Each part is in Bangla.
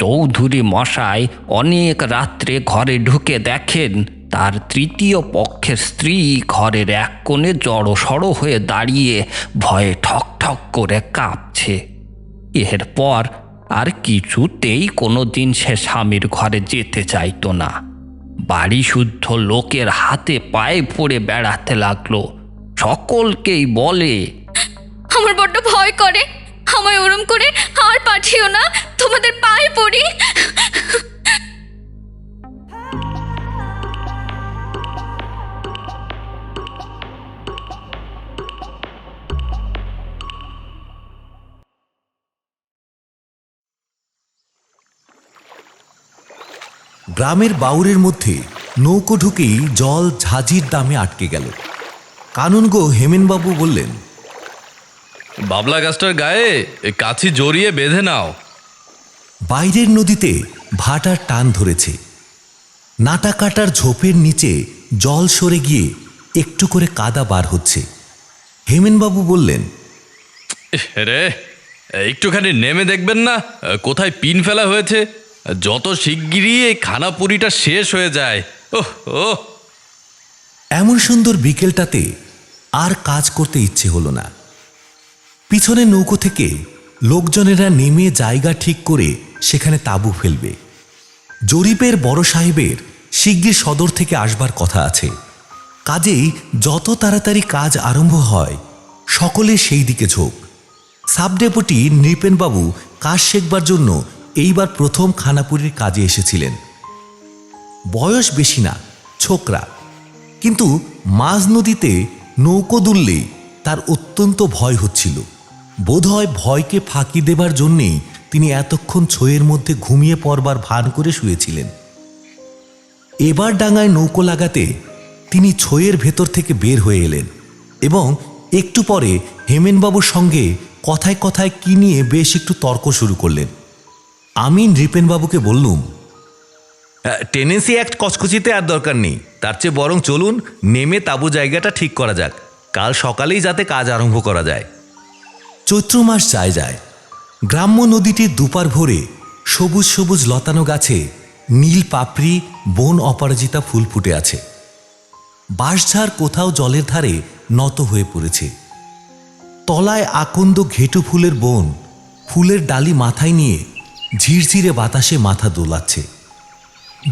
চৌধুরী মশাই অনেক রাত্রে ঘরে ঢুকে দেখেন, তার তৃতীয় পক্ষের স্ত্রী ঘরের এক কোণে জড়সড় হয়ে দাঁড়িয়ে ভয়ে ঠক ঠক করে কাঁপছে। এরপর আর কিছুতেই কোনো দিন সে স্বামীর ঘরে যেতে চাইতো না। বাড়ি শুদ্ধ লোকের হাতে পায়ে পড়ে বেড়াতে লাগল। সকলকেই বলে, আমার বড্ড ভয় করে। আমায় ওরম করে গ্রামের বাউরের মধ্যে নৌকো ঢুকেই জল ঝাঁঝির দামে আটকে গেল। কানুনগো হেমেনবাবু বললেন বাবলা গাছটার গায়ে কাছি জড়িয়ে বেঁধে নাও। বাইরের নদীতে ভাটার টান ধরেছে। নাটা কাটার ঝোপের নিচে জল সরে গিয়ে একটু করে কাদা বার হচ্ছে। হেমেনবাবু বললেন রে একটুখানি নেমে দেখবেন না কোথায় পিন ফেলা হয়েছে। যত শিগগিরই এই খানাপুরিটা শেষ হয়ে যায় ও এমন সুন্দর বিকেলটাতে আর কাজ করতে ইচ্ছে হলো না। পিছনে নৌকো থেকে লোকজনেরা নেমে জায়গা ঠিক করে সেখানে তাঁবু ফেলবে। জরিপের বড় সাহেবের শিগগির সদর থেকে আসবার কথা আছে। কাজেই যত তাড়াতাড়ি কাজ আরম্ভ হয়, সকলে সেই দিকে ঝোঁক। সাবডেপুটি নৃপেনবাবু কাজ শেখবার জন্য এইবার প্রথম খানাপুরীর কাজে এসেছিলেন। বয়স বেশি না, ছোকরা। কিন্তু মাঝ নদীতে নৌকো দুললেই তার অত্যন্ত ভয় হচ্ছিল। বোধহয় ভয়কে ফাঁকি দেবার জন্যেই তিনি এতক্ষণ ছইয়ের মধ্যে ঘুমিয়ে পড়বার ভান করে শুয়েছিলেন। এবার ডাঙায় নৌকো লাগাতে তিনি ছইয়ের ভেতর থেকে বের হয়ে এলেন এবং একটু পরে হেমেনবাবুর সঙ্গে কথায় কথায় কি নিয়ে বেশ একটু তর্ক শুরু করলেন। আমি নৃপেনবাবুকে বললুম টেনেন্সি অ্যাক্ট কচকচিতে আর দরকার নেই। তার চেয়ে বরং চলুন নেমে তাবু জায়গাটা ঠিক করা যাক। কাল সকালেই যাতে কাজ আরম্ভ করা যায়। চৈত্র মাস যায় যায়। গ্রাম্য নদীটির দুপার ভরে সবুজ সবুজ লতানো গাছে নীল পাপড়ি বন অপরাজিতা ফুল ফুটে আছে। বাঁশঝাড় কোথাও জলের ধারে নত হয়ে পড়েছে। তলায় আকন্দ ঘেটু ফুলের বন ফুলের ডালি মাথায় নিয়ে ঝিরঝিরে বাতাসে মাথা দোলাচ্ছে।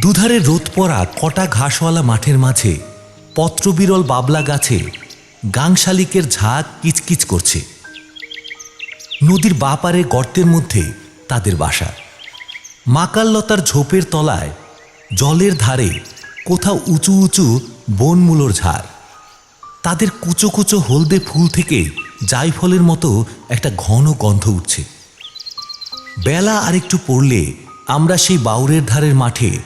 দুধারে রোদ পড়া কটা ঘাসওয়ালা মাঠের মাঝে পত্রবিরল বাবলা গাছে গাংশালিকের ঝাঁক কিচকিচ করছে। নদীর বাপারে গর্তের মধ্যে তাদের বাসা। মাকাল্লতার ঝোপের তলায় জলের ধারে কোথাও উঁচু উঁচু বনমূলোর ঝাড়। তাদের কুচো কুচো হলদে ফুল থেকে জাইফলের মতো একটা ঘন গন্ধ উঠছে। বেলা আরেকটু পড়লে আমরা সেই বাউরের ধারের মাঠে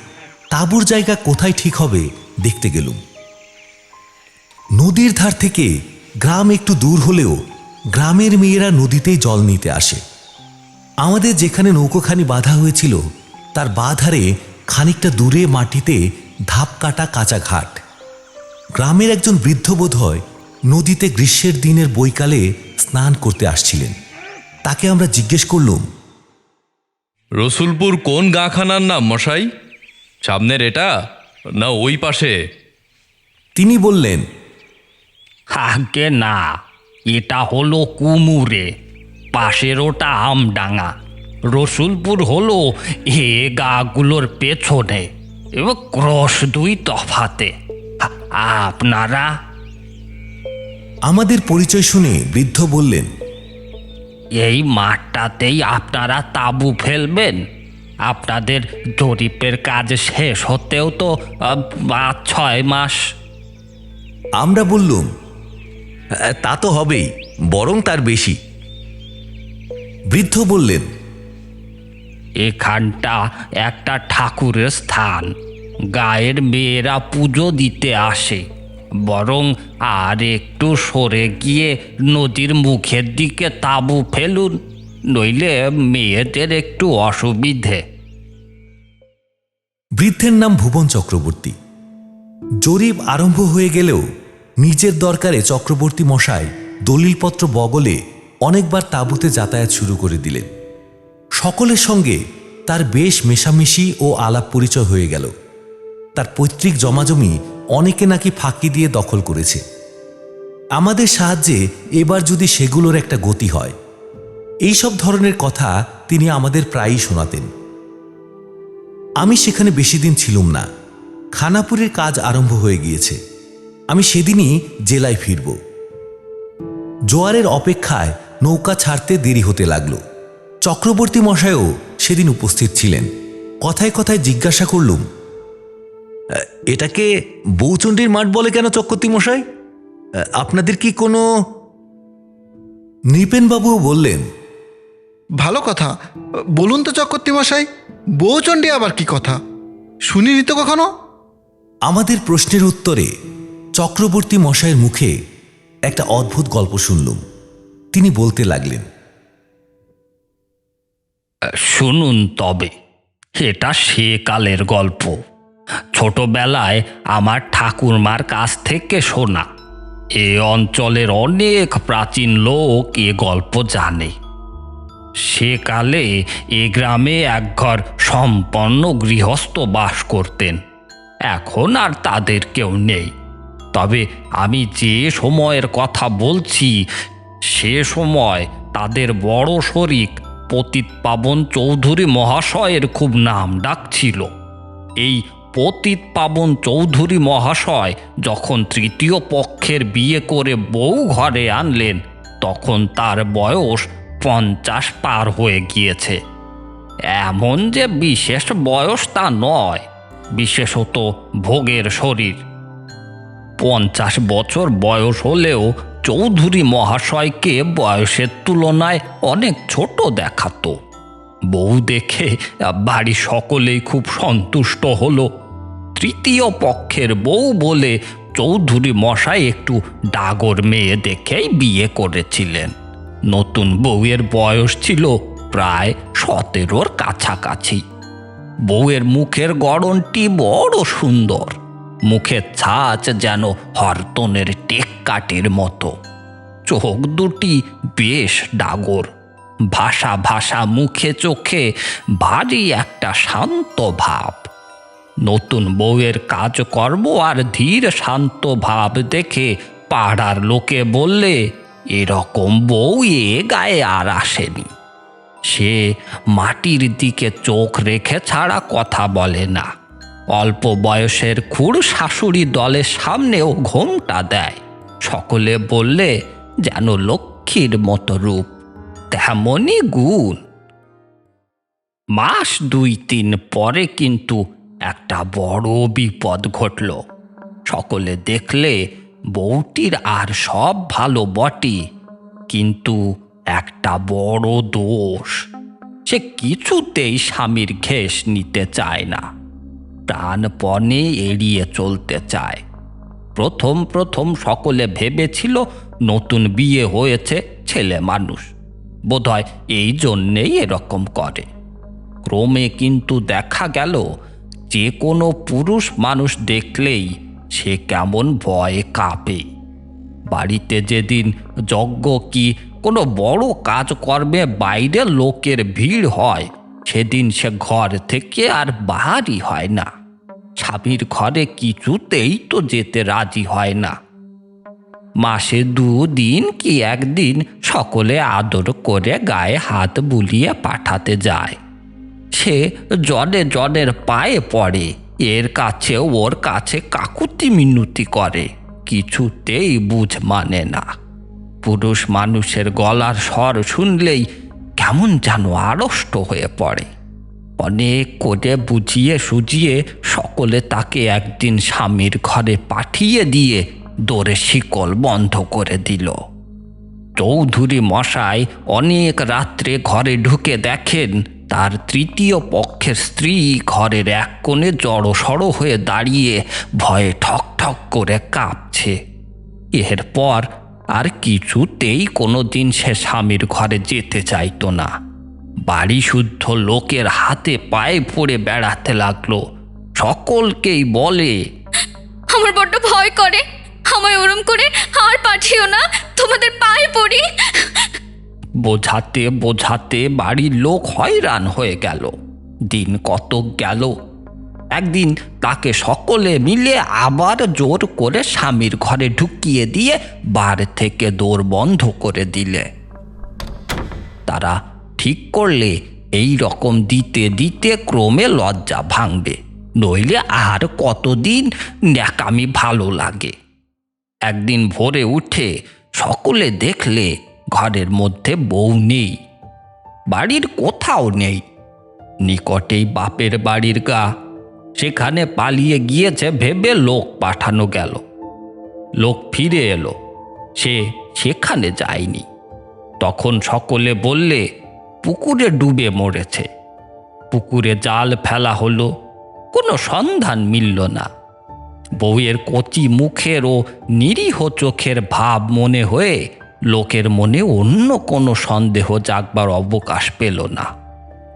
তাঁবুর জায়গা কোথায় ঠিক হবে দেখতে গেলুম। নদীর ধার থেকে গ্রাম একটু দূর হলেও গ্রামের মেয়েরা নদীতেই জল নিতে আসে। আমাদের যেখানে নৌকোখানি বাঁধা হয়েছিল, তার বাঁধারে খানিকটা দূরে মাটিতে ধাপ কাটা কাঁচা ঘাট। গ্রামের একজন বৃদ্ধ বোধ হয় নদীতে গ্রীষ্মের দিনের বৈকালে স্নান করতে আসছিলেন। তাকে আমরা জিজ্ঞেস করলুম রসুলপুর কোন গাঁখানার নাম মশাই? সামনের এটা না ওই পাশে? তিনি বললেন আগে না এটা হলো কুমুরে পাশের ওটা আমডাঙ্গা রসুলপুর হলো এ গাগুলোর পেছনে এবং ক্রস দুই তফাতে। আপনারা আমাদের পরিচয় শুনে বৃদ্ধ বললেন এই মাঠটাতেই আপনারা তাঁবু ফেলবেন। আপনাদের জরিপের কাজ শেষ হতেও তো আহ, পাঁচ ছয় মাস। আমরা বললুম আহ, তা তো হবেই বরং তার বেশি। বৃদ্ধ বললেন এখানটা একটা ঠাকুরের স্থান। গায়ের মেয়েরা পুজো দিতে আসে। বরং আর একটু সরে গিয়ে নদীর মুখের দিকে তাঁবু ফেলুন, নইলে মেয়েদের একটু অসুবিধে। বৃদ্ধের নাম ভুবন চক্রবর্তী। জরিপ আরম্ভ হয়ে গেলেও নিজের দরকারে চক্রবর্তী মশাই দলিলপত্র বগলে অনেকবার তাঁবুতে যাতায়াত শুরু করে দিলেন। সকলের সঙ্গে তার বেশ মেশামেশি ও আলাপ পরিচয় হয়ে গেল। তার পৈতৃক জমাজমি অনেকে নাকি ফাঁকি দিয়ে দখল করেছে। আমাদের সাহায্যে এবার যদি সেগুলোর একটা গতি হয়। এই সব ধরনের কথা তিনি আমাদের প্রায়ই শোনাতেন। আমি সেখানে বেশি দিন ছিলুম না। খানাপুরের কাজ আরম্ভ হয়ে গিয়েছে। আমি সেদিনই জেলায় ফিরব। জোয়ারের অপেক্ষায় নৌকা ছাড়তে দেরি হতে লাগল। চক্রবর্তী মশায়ও সেদিন উপস্থিত ছিলেন। কথায় কথায় জিজ্ঞাসা করলুম এটাকে বৌচণ্ডীর মাঠ বলে কেন চক্রবর্তী মশাই আপনাদের কি কোনো নৃপেনবাবুও বললেন ভালো কথা। বলুন তো চক্রবর্তী মশাই বউচণ্ডী আবার কি কথা? শুনিনি তো কখনো? আমাদের প্রশ্নের উত্তরে চক্রবর্তী মশাইয়ের মুখে একটা অদ্ভুত গল্প শুনলুম। তিনি বলতে লাগলেন শুনুন তবে এটা সে কালের গল্প। ছোটবেলায় আমার ঠাকুরমার কাছ থেকে শোনা, এ অঞ্চলের অনেক প্রাচীন লোক এ গল্প জানে। সেকালে এ গ্রামে এক ঘর সম্পন্ন গৃহস্থ বাস করতেন, এখন আর তাদের কেউ নেই। তবে আমি যে সময়ের কথা বলছি, সে সময় তাদের বড় শরিক পতিত পাবন চৌধুরী মহাশয়ের খুব নাম ডাক ছিল। এই পতিত পাবন চৌধুরী মহাশয় যখন তৃতীয় পক্ষের বিয়ে করে বউ ঘরে আনলেন, তখন তার বয়স পঞ্চাশ পার হয়ে গিয়েছে। এমন যে বিশেষ বয়স তা নয়, বিশেষত ভোগের শরীর। পঞ্চাশ বছর বয়স হলেও চৌধুরী মহাশয়কে বয়সের তুলনায় অনেক ছোট দেখাতো। বউ দেখে বাড়ি সকলেই খুব সন্তুষ্ট হলো। তৃতীয় পক্ষের বউ বলে চৌধুরী মশাই একটু ডাগর মেয়ে দেখেই বিয়ে করেছিলেন। নতুন বউয়ের বয়স ছিল প্রায় সতেরোর কাছাকাছি। বউয়ের মুখের গড়নটি বড় সুন্দর। মুখের ছাঁচ যেন হরতনের টেক্কাটির মতো। চোখ দুটি বেশ ডাগর। ভাষা ভাষা, মুখে চোখে ভারী একটা শান্ত ভাব। নতুন বউয়ের কাজকর্ম আর ধীর শান্ত ভাব দেখে পাড়ার লোকে বললে, এরকম বউ এ গায়ে আর আসেনি। সে মাটির দিকে চোখ রেখে ছাড়া কথা বলে না। অল্প বয়সের খুড় শাশুড়ি দলের সামনেও ঘোমটা দেয়। সকলে বললে, যেন লক্ষ্মীর মতো রূপ, তেমনই গুণ। মাস দুই তিন পরে কিন্তু একটা বড় বিপদ ঘটল। সকলে দেখলে বউটির আর সব ভালো বটে, কিন্তু একটা বড় দোষ, সে কিছুতেই স্বামীর ঘেস নিতে চায় না, প্রাণপণে এড়িয়ে চলতে চায়। প্রথম প্রথম সকলে ভেবেছিল নতুন বিয়ে হয়েছে ছেলে মানুষ, বোধহয় এই জন্যেই এরকম করে। ক্রমে কিন্তু দেখা গেল যে কোনো পুরুষ মানুষ দেখলেই সে কেমন ভয়ে কাঁপে। বাড়িতে যেদিন যজ্ঞ কি কোনো বড় কাজকর্মে বাইরে লোকের ভিড় হয়, সেদিন সে ঘর থেকে আর বাহারই হয় না। স্বামীর ঘরে কিছুতেই তো যেতে রাজি হয় না। মাসে দুদিন কি একদিন সকলে আদর করে গায়ে হাত বুলিয়ে পাঠাতে যায়। সে জনে জনের পায়ে পড়ে। এর কাছে, ওর কাছে কাকুতি মিনতি করে। কিছুতেই বুঝ মানে না। পুরুষ মানুষের গলার স্বর শুনলেই কেমন যেন আড়ষ্ট হয়ে পড়ে। অনেক করে বুঝিয়ে সুজিয়ে সকলে তাকে একদিন স্বামীর ঘরে পাঠিয়ে দিয়ে দোরে শিকল বন্ধ করে দিল। চৌধুরী মশাই অনেক রাত্রে ঘরে ঢুকে দেখেন তার তৃতীয় পক্ষের স্ত্রী ঘরের এক কোণে জড়সড় হয়ে দাঁড়িয়ে ভয়ে ঠক ঠক করে কাঁপছে। এরপর আর কিছুতেই কোনো দিন সে স্বামীর ঘরে যেতে চাইতো না। বাড়ি শুদ্ধ লোকের হাতে পায়ে পড়ে বেড়াতে লাগল। সকলকেই বলে, আমার বড্ড ভয় করে। আমায় ওরম করে আর পাঠিও না। তোমাদের পায়ে পড়ি। বোঝাতে বোঝাতে বাড়ির লোক হয়রান হয়ে গেল। দিন কত গেল। একদিন তাকে সকলে মিলে আবার জোর করে স্বামীর ঘরে ঢুকিয়ে দিয়ে বার থেকে দৌড় বন্ধ করে দিলে। তারা ঠিক করলে এই রকম দিতে দিতে ক্রমে লজ্জা ভাঙবে। নইলে আর কতদিন ন্যাকামি ভালো লাগে। একদিন ভোরে উঠে সকলে দেখলে ঘরের মধ্যে বউ নেই, বাড়ির কোথাও নেই। নিকটেই বাপের বাড়ির গা, সেখানে পালিয়ে গিয়েছে ভেবে লোক পাঠানো গেল। লোক ফিরে এলো, সে সেখানে যায়নি। তখন সকলে বললে, পুকুরে ডুবে মরেছে। পুকুরে জাল ফেলা হলো, কোনো সন্ধান মিলল না। বউয়ের কচি মুখের ও নিরীহ চোখের ভাব মনে হয়ে লোকের মনে অন্য কোনো সন্দেহ জাগবার অবকাশ পেল না।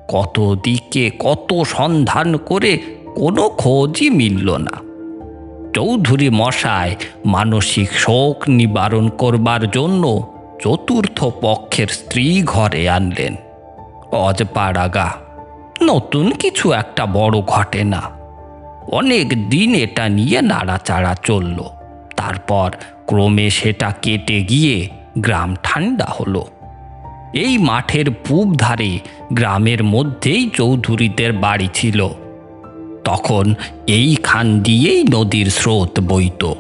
কত দিকে কত সন্ধান করে কোনো খোঁজই মিলল না। চৌধুরী মশায় মানসিক শোক নিবারণ করবার জন্য চতুর্থ পক্ষের স্ত্রী ঘরে আনলেন। অজপাড়াগা, নতুন কিছু একটা বড় ঘটে না। অনেক দিন এটা নিয়ে নাড়াচাড়া চলল। তারপর ক্রমে সেটা কেটে গিয়ে গ্রাম ঠান্ডা হলো। এই মাঠের পূব ধারে গ্রামের মধ্যেই চৌধুরীদের বাড়ি ছিল। তখন এই খান দিয়েই নদীর স্রোত বইত।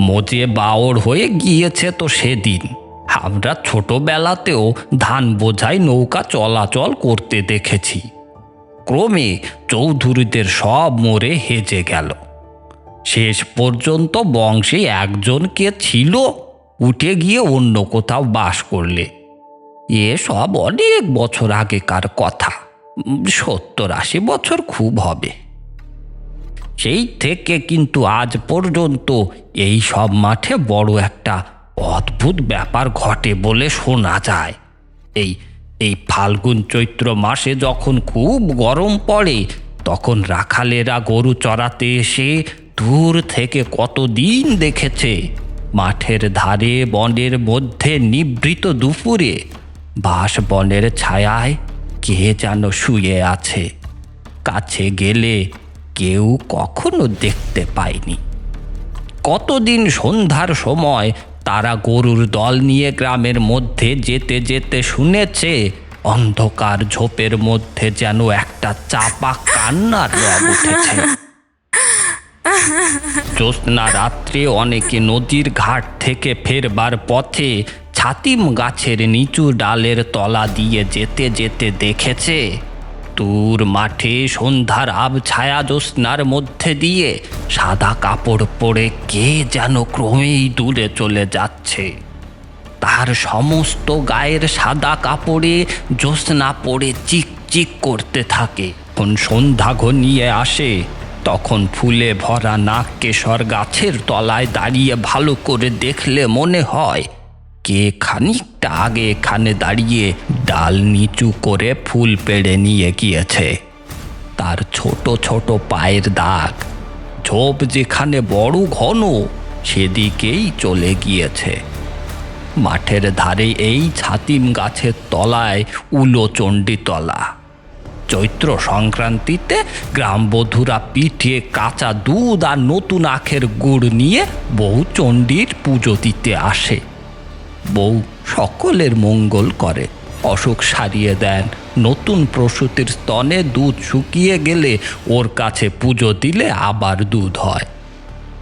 মজে বাওর হয়ে গিয়েছে তো সেদিন। আমরা ছোটবেলাতেও ধান বোঝাই নৌকা চলাচল করতে দেখেছি। ক্রমে চৌধুরীদের সব মরে হেজে গেল। শেষ পর্যন্ত বংশে একজন কে ছিল উঠে গিয়ে অন্য কোথাও বাস করলে। এ সব অনেক বছর আগেকার কথা। সত্তর আশি বছর খুব হবে। সেই থেকে কিন্তু আজ পর্যন্ত এই সব মাঠে বড় একটা অদ্ভুত ব্যাপার ঘটে বলে শোনা যায়। এই এই ফাল্গুন চৈত্র মাসে যখন খুব গরম পড়ে, তখন রাখালেরা গরু চড়াতে এসে দূর থেকে কতদিন দেখেছে? মাঠের ধারে, বনের মধ্যে নিবৃত দুপুরে বাঁশ বনের ছায়ায় কে যেন শুয়ে আছে? কাছে গেলে কেউ কখনো দেখতে পায়নি। কতদিন সন্ধ্যার সময় তারা গরুর দল নিয়ে গ্রামের মধ্যে যেতে যেতে শুনেছে, অন্ধকার ঝোপের মধ্যে যেন একটা চাপা কান্নার রব উঠেছে। জ্যোৎস্না রাত্রে অনেকে নদীর ঘাট থেকে ফেরবার পথে ছাতিম গাছের নিচু ডালের তলা দিয়ে যেতে যেতে দেখেছে। দূর মাঠে সন্ধ্যার আব ছায়া জ্যোৎস্নার মধ্যে দিয়ে সাদা কাপড় পরে কে যেন ক্রমেই দূরে চলে যাচ্ছে। তার সমস্ত গায়ের সাদা কাপড়ে জ্যোৎস্না পড়ে চিক চিক করতে থাকে। কোন সন্ধ্যা ঘনিয়ে আসে। তখন ফুলে ভরা নাক কেশর গাছের তলায় দাঁড়িয়ে ভালো করে দেখলে মনে হয় কে খানিকটা আগে এখানে দাঁড়িয়ে ডাল নিচু করে ফুল পেড়ে নিয়ে গিয়েছে। তার ছোট ছোট পায়ের দাগ, ঝোপ যেখানে বড় ঘন, সেদিকেই চলে গিয়েছে। মাঠের ধারে এই ছাতিম গাছের তলায় উলো চণ্ডীতলা। চৈত্র সংক্রান্তিতে গ্রামবধূরা পিঠে কাঁচা দুধ আর নতুন আখের গুড় নিয়ে বউ চণ্ডীর পুজো দিতে আসে। বউ সকলের মঙ্গল করে অসুখ সারিয়ে দেন। নতুন প্রসূতির স্তনে দুধ শুকিয়ে গেলে ওর কাছে পুজো দিলে আবার দুধ হয়।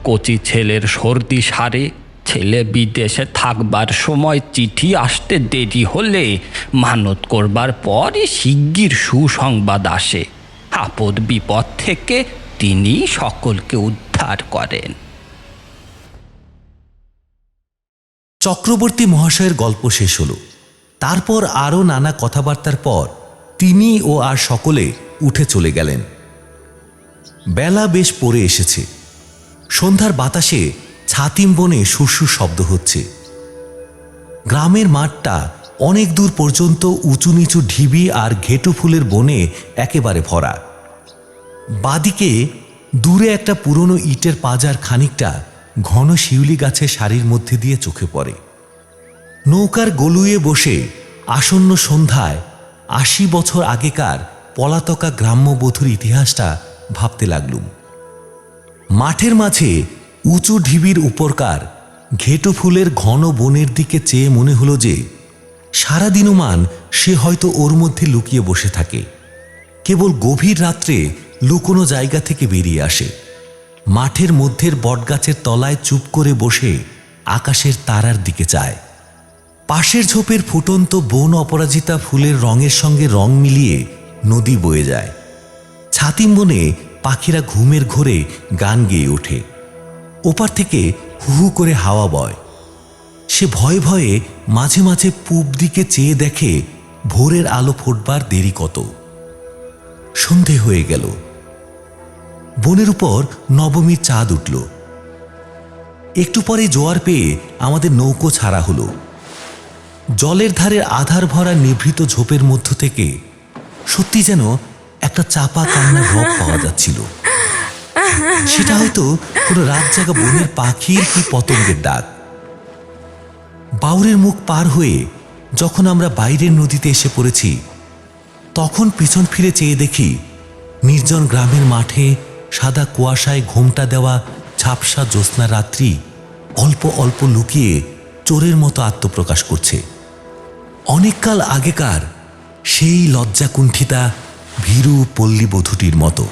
কচি ছেলের সর্দি সারে ছেলে বিদেশে থাকবার সময় চিঠি আসতে দেরি হলে মানত করবার পরই শিগগির সুসংবাদ আসে। আপদ বিপদ থেকে তিনি সকলকে উদ্ধার করেন। চক্রবর্তী মহাশয়ের গল্প শেষ হলো। তারপর আরও নানা কথাবার্তার পর তিনি ও আর সকলে উঠে চলে গেলেন। বেলা বেশ পড়ে এসেছে। সন্ধ্যার বাতাসে ছাতিম বনে সুরসুর শব্দ হচ্ছে। গ্রামের মাঠটা অনেক দূর পর্যন্ত উঁচু নিচু ঢিবি আর ঘেটু ফুলের বনে একেবারে ভরা। বাদিকে দূরে একটা পুরনো ইটের পাজার খানিকটা ঘন শিউলি গাছের সারির মধ্যে দিয়ে চোখে পড়ে। নৌকার গলুয়ে বসে আসন্ন সন্ধ্যায় আশি বছর আগেকার পলাতকা গ্রাম্যবধূর ইতিহাসটা ভাবতে লাগলুম। মাঠের মাঝে উঁচু ঢিবির উপরকার ঘেটু ফুলের ঘন বনের দিকে চেয়ে মনে হলো যে সারাদিনমান সে হয়তো ওর মধ্যে লুকিয়ে বসে থাকে। কেবল গভীর রাত্রে লুকোনো জায়গা থেকে বেরিয়ে আসে। মাঠের মধ্যের বটগাছের তলায় চুপ করে বসে আকাশের তারার দিকে চায়। পাশের ঝোপের ফুটন্ত বন অপরাজিতা ফুলের রঙের সঙ্গে রং মিলিয়ে নদী বয়ে যায়। ছাতিম বনে পাখিরা ঘুমের ঘোরে গান গেয়ে ওঠে। ওপার থেকে হু করে হাওয়া বয়। সে ভয়ে ভয়ে মাঝে মাঝে পূব দিকে চেয়ে দেখে ভোরের আলো ফোটবার দেরি কত। সন্ধে হয়ে গেল। বনের উপর নবমীর চাঁদ উঠল। একটু পরে জোয়ার পেয়ে আমাদের নৌকো ছাড়া হলো। জলের ধারের আধার ভরা নিভৃত ঝোপের মধ্য থেকে সত্যি যেন একটা চাপা কান্নার রব পাওয়া যাচ্ছিল। সেটা হয়তো কোনো রাত জাগা বনের পাখির কি পতঙ্গের ডাক। বাউরের মুখ পার হয়ে যখন আমরা বাইরের নদীতে এসে পড়েছি, তখন পিছন ফিরে চেয়ে দেখি নির্জন গ্রামের মাঠে সাদা কুয়াশায় ঘোমটা দেওয়া ঝাপসা জ্যোৎস্না রাত্রি অল্প অল্প লুকিয়ে চোরের মতো আত্মপ্রকাশ করছে। অনেককাল আগেকার সেই লজ্জাকুণ্ঠিতা ভীরু পল্লী পল্লীবধূটির মতো।